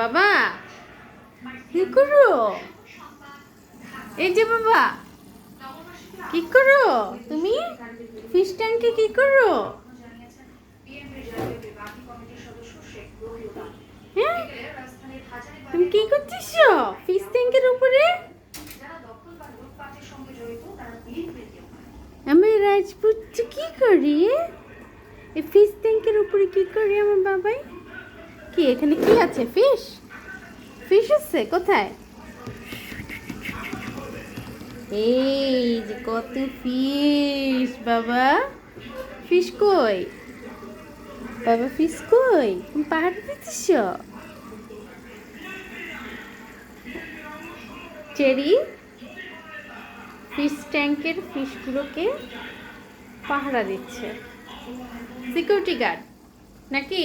বাবা, কি করো? এই যে বাবা, কি করো? তুমি ফিশ ট্যাঙ্কে কি করো? হ্যাঁ? তুমি কি করছিস ফিশ ট্যাঙ্কের উপরে? আমি রাজপুত, কি করি? এই ফিশ ট্যাঙ্কের উপরে কি করি আমার বাবাই? কি, এখানে কি আছে? ফিশ ফিশ আছে কোথায়? এই যে কত ফিশ বাবা। ফিশ কই? বাবা ফিশ কই? তুমি পাহাড়ে দিতেছ? চেরি ফিশ ট্যাঙ্কের ফিশগুলোকে পাহারা দিচ্ছে। সিকিউরিটি গার্ড নাকি?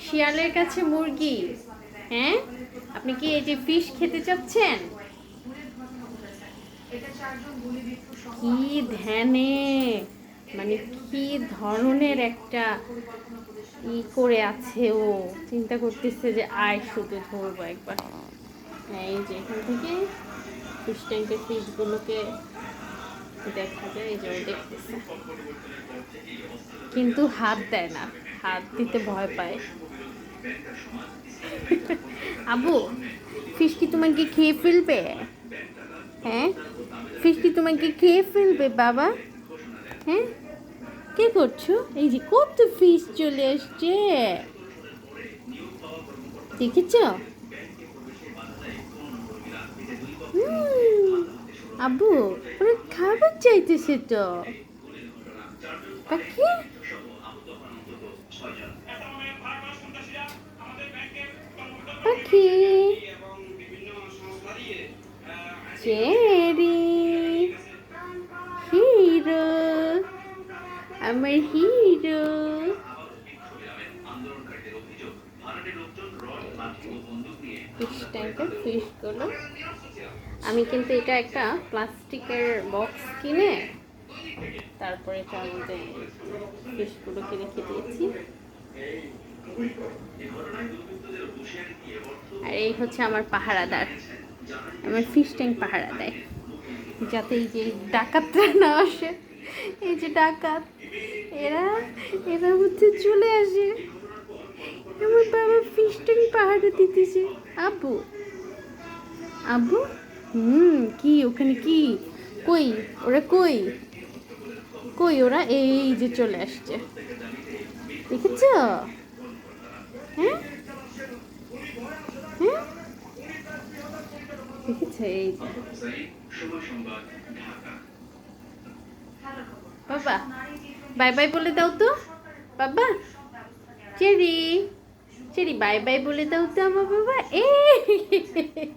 শিয়ালের কাছে মুরগি। হ্যাঁ? আপনি কি এই যে ফিশ খেতে চাচ্ছেন? কি ধ্যানে? মানে কি ধরনের একটা ই করে আছে ও? চিন্তা করতেছে যে আয় শুধু ধরবো একবার। হ্যাঁ, এই যে এখান থেকে ফিশ ট্যাঙ্কের ফিশগুলোকে দেখা যায়, এই যে দেখতেছে। কিন্তু হাত দেয় না। হাত দিতে ভয় পায়। আবু ফিশ কি তোমাকে খেয়ে ফেলবে? হ্যাঁ? ফিশ কি তোমাকে খেয়ে ফেলবে, বাবা? হ্যাঁ? কে করছ? এই যে কত ফিশ চলে আসছে দেখেছ? আবু, ওরা চাইতেছে তো। পাখি পাখি চেরি হিরো আমার হিরো ফিশ ট্যাঙ্কের ফিশগুলো আমি কিন্তু এটা একটা প্লাস্টিকের বক্স কিনে তারপরে এটার মধ্যে ফিশগুলোকে রেখে দিয়েছি আর এই হচ্ছে আমার পাহারাদার, আমার ফিশ ট্যাঙ্ক পাহারা দেয় যাতে এই যে ডাকাতরা না আসে, এই যে ডাকাত, এরা এরা হচ্ছে চলে আসে। আমার বাবা ফিশ ট্যাঙ্ক পাহারা দিতেছে। আব্বু আব্বু? হুম, কি? ওখানে কি? কই? ওরা কই? কই ওরা? এই যে চলে আসছে। দেখেছ? হ্যাঁ? হ্যাঁ? বাবা, বাই বাই বলে দাও তো। বাবা, চেরি। চেরি, বাই বাই বলে দাও তো আমার বাবা। এই।